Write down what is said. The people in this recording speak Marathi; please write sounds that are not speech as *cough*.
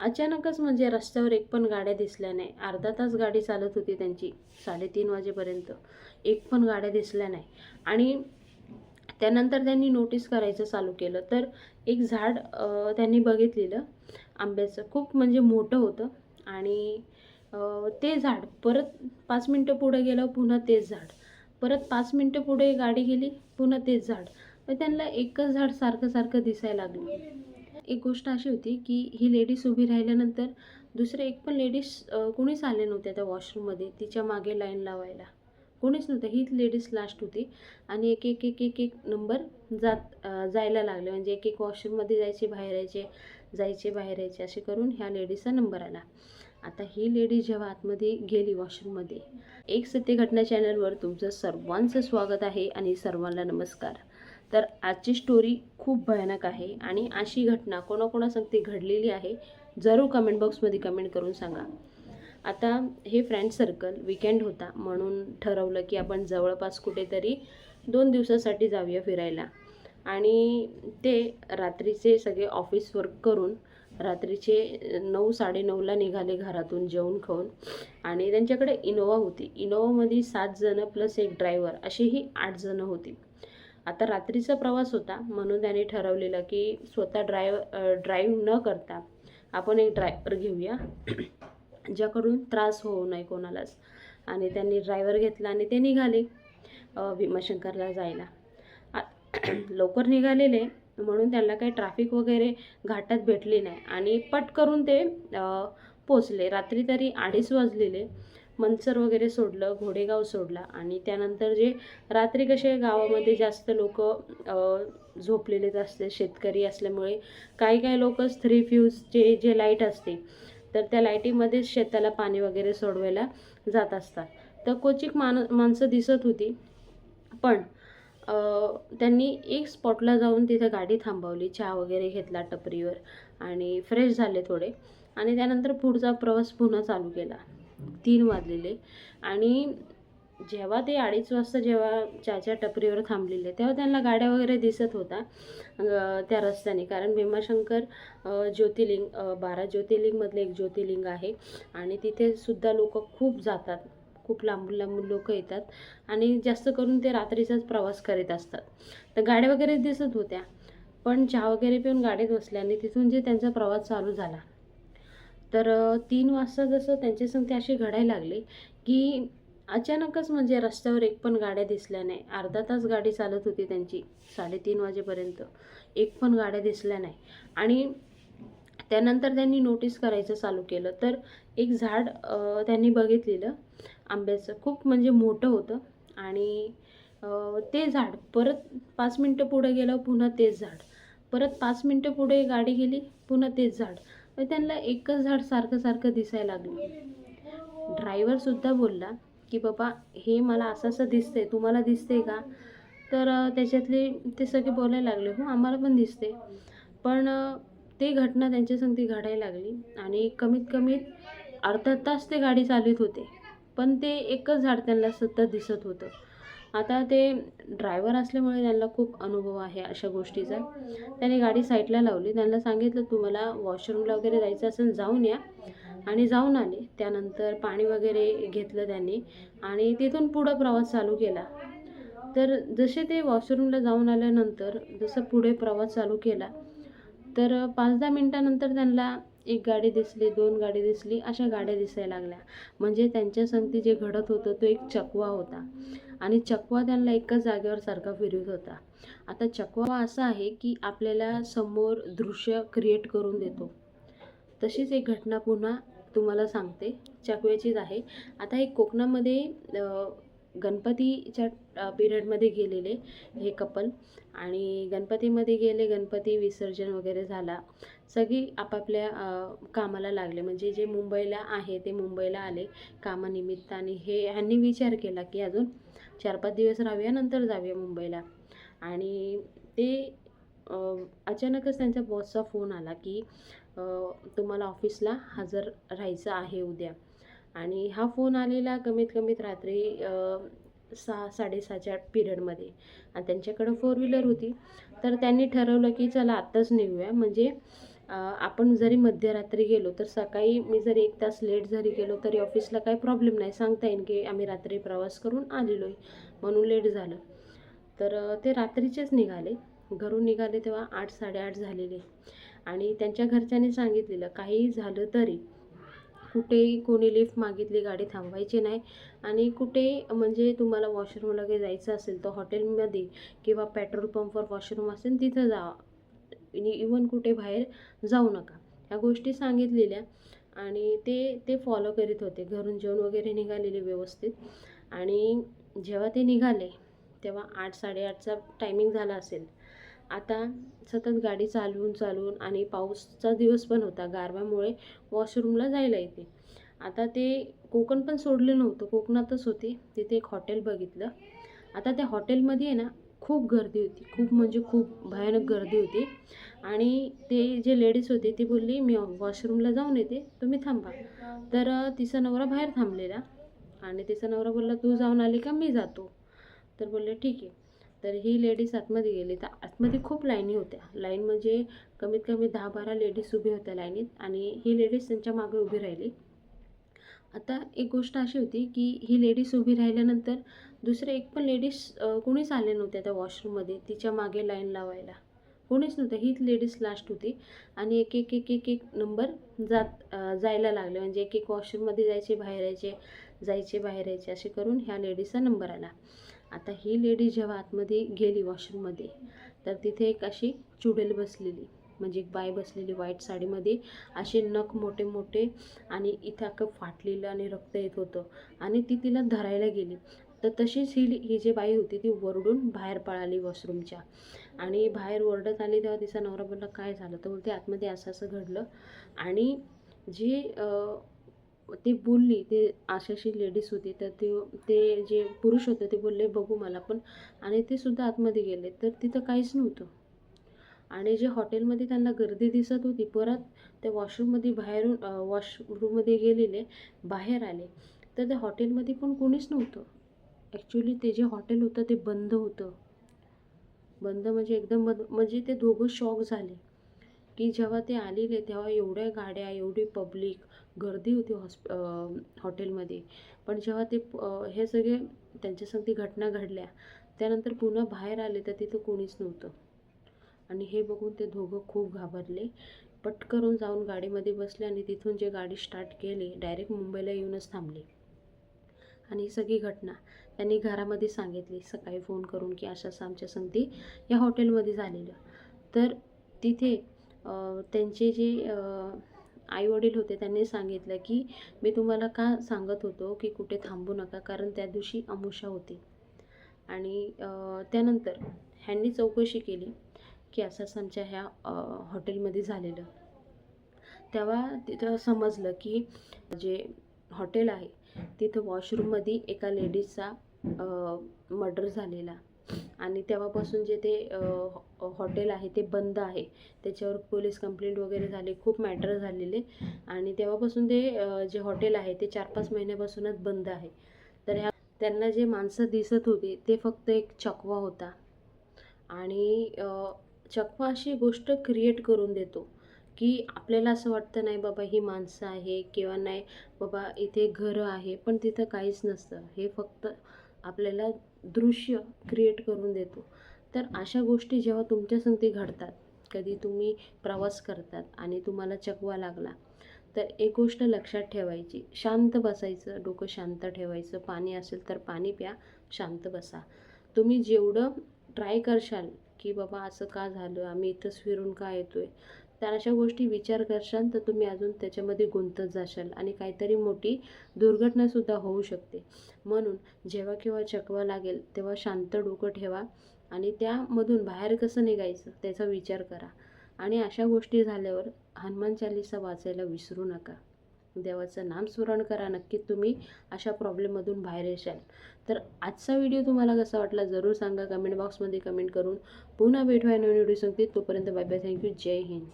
अचानकच म्हणजे रस्त्यावर एक पण गाड्या दिसल्या नाही. अर्धा तास गाडी चालत होती त्यांची साडेतीन वाजेपर्यंत. एक पण गाड्या दिसल्या नाही. आणि त्यानंतर त्यांनी नोटीस करायचं चालू केलं. तर एक झाड त्यांनी बघितलेलं आंब्याचं. खूप म्हणजे मोठं होतं. आणि ते झाड परत पाच मिनटं पुढे गेलं पुन्हा तेच झाड. परत पाच मिनटं पुढे गाडी गेली पुन्हा तेच झाड. मग त्यांना एकच झाड सारखं सारखं दिसायला लागलं. एक गोष्ट अशी होती की ही लेडीज उभी राहिल्यानंतर दुसरे एक पण लेडीज कोणीच आले नव्हते त्या वॉशरूममध्ये तिच्यामागे लाईन लावायला. कोणीच नव्हतं. हीच लेडीज लास्ट होती. आणि एक एक एक एक एक नंबर जात जायला लागले. म्हणजे एक एक वॉशरूममध्ये जायचे बाहेर यायचे जायचे बाहेर यायचे असे करून ह्या लेडीजचा नंबर आला. आता ही लेडीज जेव्हा आतमध्ये गेली वॉशरूममध्ये एक सत्य घटना चॅनलवर तुमचं सर्वांचं स्वागत आहे आणि सर्वांना नमस्कार. तर आजची स्टोरी खूप भयानक आहे आणि अशी घटना कोणाकोणासंगती घडलेली आहे जरूर कमेंट बॉक्समध्ये कमेंट करून सांगा. आता हे फ्रेंड सर्कल विकेंड होता म्हणून ठरवलं की आपण जवळपास कुठेतरी दोन दिवसासाठी जाऊया फिरायला. आणि ते रात्रीचे सगळे ऑफिस वर्क करून रात्रीचे नऊ साडेनऊला निघाले घरातून जेवण खाऊन. आणि त्यांच्याकडे इनोवा होती. इनोवामध्ये सात जणं प्लस एक ड्रायव्हर असेही आठ जणं होती. आता रात्रीचा प्रवास होता. म्हणून त्याने ठरवलेलं की स्वतः ड्रायव ड्राईव्ह न करता आपण एक ड्रायव्हर घेऊया. *clears throat* ज्याकडून त्रास होऊ नये कोणालाच. आणि त्यांनी ड्रायव्हर घेतला आणि ते निघाले भीमाशंकरला जायला. आ- *clears throat* लवकर निघालेले म्हणून त्यांना काही ट्रॅफिक वगैरे घाटात भेटली नाही. आणि पट करून ते पोचले रात्री तरी अडीच वाजलेले. मनसर वगैरे सोडलं घोडेगाव सोडला आणि त्यानंतर जे रात्री कसे गावामध्ये जास्त लोक झोपलेलेच असते शेतकरी असल्यामुळे काही काही लोक थ्री फ्यूजचे जे लाइट असते तर त्या लाईटीमध्येच शेताला पाणी वगैरे सोडवायला जात असतात. तर क्वचित मान माणसं दिसत होती पण त्यांनी एक स्पॉटला जाऊन तिथं गाडी थांबवली चहा वगैरे घेतला टपरीवर आणि फ्रेश झाले थोडे आणि त्यानंतर पुढचा प्रवास पुन्हा चालू केला. तीन वाजलेले. आणि जेव्हा ते अडीच वाजता जेव्हा चाच्या टपरीवर थांबलेले तेव्हा त्यांना गाड्या वगैरे दिसत होता त्या रस्त्याने. कारण भीमाशंकर ज्योतिर्लिंग बारा ज्योतिर्लिंगमधलं एक ज्योतिर्लिंग आहे. आणि तिथे सुद्धा लोक खूप जातात. खूप लांबून लांबून लोक येतात. आणि जास्त करून ते रात्रीचाच प्रवास करीत असतात. तर गाड्या वगैरे दिसत होत्या. पण चहा वगैरे पिऊन गाडीत बसल्याने तिथून जे त्यांचा प्रवास चालू झाला. तर तीन वाजता जसं त्यांच्यासंग ते असे घडायला लागले की अचानकच म्हणजे रस्त्यावर एक पण गाड्या दिसल्या नाही. अर्धा तास गाडी चालत होती त्यांची साडेतीन वाजेपर्यंत. एक पण गाड्या दिसल्या नाही. आणि त्यानंतर त्यांनी नोटीस करायचं चालू केलं. तर एक झाड त्यांनी बघितलेलं आंब्याचं. खूप म्हणजे मोठं होतं. आणि ते झाड परत पाच मिनटं पुढे गेलं पुन्हा तेच झाड. परत पाच मिनटं पुढे गाडी गेली पुन्हा तेच झाड. मग त्यांना एकच झाड सारखं सारखं दिसायला लागलं. ड्रायव्हरसुद्धा बोलला की बाबा हे मला असं असं दिसतंय. तुम्हाला दिसते का? तर त्याच्यातले ते सगळे बोलायला लागले. हो आम्हाला पण दिसते पण ते घटना त्यांच्या संगती घडायला लागली आणि कमीत कमी अर्धा तास ते गाडी चालवित होते. पण ते एकच झाड त्यांना सतत दिसत होतं. आता ते ड्रायव्हर असल्यामुळे त्यांना खूप अनुभव आहे अशा गोष्टीचा. त्याने गाडी साईडला लावली. त्यांना सांगितलं तुम्हाला वॉशरूमला वगैरे जायचं असेल जाऊन या. आणि जाऊन आले. त्यानंतर पाणी वगैरे घेतलं त्यांनी आणि तिथून पुढं प्रवास चालू केला. तर जसे ते वॉशरूमला जाऊन आल्यानंतर जसं पुढे प्रवास चालू केला तर पाच दहा मिनटानंतर त्यांना एक गाडी दिसली दोन गाडी दिसली अशा गाड्या दिसायला लागल्या. म्हणजे त्यांच्या संगती जे घडत होतं तो एक चकवा होता. आणि चकवा त्यांना एकाच जागेवर सारखा फिरत होता. आता चकवा असा आहे की आपल्याला समोर दृश्य क्रिएट करून देतो. तशीच एक घटना पुन्हा तुम्हाला सांगते. चकव्याचीच आहे. आता हे कोकणामध्ये गणपतीच्या पिरियडमध्ये गेलेले हे कपल आणि गणपतीमध्ये गेले गणपती विसर्जन वगैरे झाला. सगळी आपापल्या कामाला लागले. म्हणजे जे मुंबईला आहे ते मुंबईला आले कामानिमित्त आणि हे ह्यांनी विचार केला की अजून चार पाच दिवस राहूया नंतर जाऊया मुंबईला. आणि ते अचानकच त्यांच्या बॉसचा फोन आला की तुम्हाला ऑफिसला हजर राहायचं आहे उद्या. आणि हा फोन आलेला कमीत कमीत रात्री सहा साडेसहाच्या पिरियडमध्ये. आणि त्यांच्याकडं फोर व्हीलर होती. तर त्यांनी ठरवलं की चला आत्ताच निघूया. म्हणजे आपण जरी मध्यरात्री गेलो तर सकाळी मी जरी एक तास लेट जरी गेलो तरी ऑफिसला काही प्रॉब्लेम नाही. सांगता येईल की आम्ही रात्री प्रवास करून आलेलो आहे म्हणून लेट झालं. तर ते रात्रीचेच निघाले. घरून निघाले तेव्हा आठ साडेआठ झालेले. आणि त्यांच्या घरच्यांनी सांगितलेलं काही झालं तरी कुठेही कोणी लिफ्ट मागितली गाडी थांबवायची नाही. आणि कुठे म्हणजे तुम्हाला वॉशरूमला काही जायचं असेल तर हॉटेलमध्ये किंवा पेट्रोल पंपवर वॉशरूम असेल तिथं जा. इवन कुठे बाहेर जाऊ नका. ह्या गोष्टी सांगितलेल्या आणि ते ते फॉलो करीत होते. घरून जेवण वगैरे निघालेले व्यवस्थित. आणि जेव्हा ते निघाले तेव्हा आठ साडेआठचा टायमिंग झाला असेल. आता सतत गाडी चालवून चालवून आणि पाऊसचा दिवस पण होता. गारव्यामुळे वॉशरूमला जायला येते. आता ते कोकण पण सोडलं नव्हतं. कोकणातच होते. तिथे एक हॉटेल बघितलं. आता त्या हॉटेलमध्ये आहे ना खूप गर्दी होती. खूप म्हणजे खूप भयानक गर्दी होती. आणि ते जे लेडीज होते ती बोलली मी वॉशरूमला जाऊन येते. तुम्ही थांबा. तर तिचा नवरा बाहेर थांबलेला. आणि तिचा नवरा बोलला तू जाऊन आली का? मी जातो. तर बोलले ठीक आहे. तर ही लेडीज आतमध्ये गेली. तर आतमध्ये खूप लाईनी होत्या. लाईन म्हणजे कमीत कमी दहा बारा लेडीज उभी होत्या लाईनीत आणि ही लेडीज त्यांच्या मागे उभी राहिली. आता एक गोष्ट अशी होती की ही लेडीज उभी राहिल्यानंतर दुसरे एक पण लेडीज कोणीच आले नव्हत्या त्या वॉशरूममध्ये तिच्यामागे लाईन लावायला. कोणीच नव्हतं. हीच लेडीज लास्ट होती आणि एक एक एक एक एक नंबर जात जायला लागले. म्हणजे एक एक वॉशरूममध्ये जायचे बाहेर यायचे जायचे बाहेर यायचे असे करून ह्या लेडीजचा नंबर आला. आता ही लेडी जेव्हा आतमध्ये गेली वॉशरूममध्ये तर तिथे एक अशी चुडेल बसलेली म्हणजे एक बाई बसलेली व्हाईट साडीमध्ये. असे नख मोठे मोठे आणि इथं अख्खं फाटलेलं आणि रक्त येत होतं. आणि ती तिला धरायला गेली. तर तशीच ही ही जी बाई होती ती वरडून बाहेर पळाली वॉशरूमच्या. आणि बाहेर ओरडत आली तेव्हा तिचा नवरा बोलला काय झालं? तर बोलते आतमध्ये असं असं घडलं. आणि जी ती बोलली ते अशाशी लेडीज होती तर ते ते जे पुरुष होते ते बोलले बघू मला पण. आणि ते सुद्धा आतमध्ये गेले. तर तिथं काहीच नव्हतं. आणि जे हॉटेलमध्ये त्यांना गर्दी दिसत होती परत त्या वॉशरूममध्ये बाहेरून वॉशरूममध्ये गेलेले बाहेर आले. तर त्या हॉटेलमध्ये पण कोणीच नव्हतं. ॲक्च्युली ते जे हॉटेल होतं ते बंद होतं. बंद म्हणजे एकदम बंद म्हणजे ते दोघं शॉक झाले. की जेव्हा ते आलेले तेव्हा एवढ्या गाड्या एवढी पब्लिक गर्दी होती हॉस्प हॉटेलमध्ये. पण जेव्हा ते हे सगळे त्यांच्यासंगती घटना घडल्या त्यानंतर पुन्हा बाहेर आले तर तिथं कोणीच नव्हतं. आणि हे बघून ते दोघं खूप घाबरले. पटकरून जाऊन गाडीमध्ये बसले आणि तिथून जे गाडी स्टार्ट केली डायरेक्ट मुंबईला येऊनच थांबली. आणि ही सगळी घटना त्यांनी घरामध्ये सांगितली सकाळी फोन करून की अशा आमच्या संगती या हॉटेलमध्ये झालेलं तर तिथे त्यांचे जे आईवडील होते त्यांनी सांगितलं की मी तुम्हाला का सांगत होतो की कुठे थांबू नका? कारण त्या दिवशी अमुषा होती. आणि त्यानंतर ह्यांनी चौकशी केली की असंच आमच्या ह्या हॉटेलमध्ये झालेलं. तेव्हा तिथं समजलं की जे हॉटेल आहे तिथं वॉशरूममध्ये एका लेडीजचा मर्डर झालेला. आणि तेव्हापासून जे ते हॉ- हॉटेल आहे ते बंद आहे. त्याच्यावर पोलीस कंप्लेंट वगैरे झाली खूप मॅटर झालेले. आणि तेव्हापासून ते जे हॉटेल आहे ते चार पाच महिन्यापासूनच बंद आहे. तर ह्या त्यांना जे माणसं दिसत होती ते फक्त एक चकवा होता. आणि चकवा अशी गोष्ट क्रिएट करून देतो की आपल्याला असं वाटतं नाही बाबा ही माणसं आहे किंवा नाही बाबा इथे घरं आहे पण तिथं काहीच नसतं. हे फक्त आपल्याला दृश्य क्रिएट करून देतो. तर अशा गोष्टी जेव्हा तुमच्या संगती घडतात कधी तुम्ही प्रवास करतात आणि तुम्हाला चकवा लागला तर एक गोष्ट लक्षात ठेवायची शांत बसायचं डोकं शांत ठेवायचं पाणी असेल तर पाणी प्या शांत बसा. तुम्ही जेवढं ट्राय करशाल की बाबा असं का झालं आम्ही इथंच फिरून का येतो आहे तर अशा गोष्टी विचार करशाल तर तुम्ही अजून त्याच्यामध्ये गुंतत जाशाल आणि काहीतरी मोठी दुर्घटनासुद्धा होऊ शकते. म्हणून जेव्हा केव्हा चकवा लागेल तेव्हा शांत डोकं ठेवा आणि त्यामधून बाहेर कसं निघायचं त्याचा विचार करा. आणि अशा गोष्टी झाल्यावर हनुमान चालिसा वाचायला विसरू नका. देवाचं नामस्मरण करा. नक्कीच तुम्ही अशा प्रॉब्लेममधून बाहेर येशाल. तर आजचा व्हिडिओ तुम्हाला कसा वाटला जरूर सांगा. कमेंट बॉक्समध्ये कमेंट करून पुन्हा भेटूया नवीन व्हिडिओ सांगते तोपर्यंत bye bye. Thank you. Jai Hind.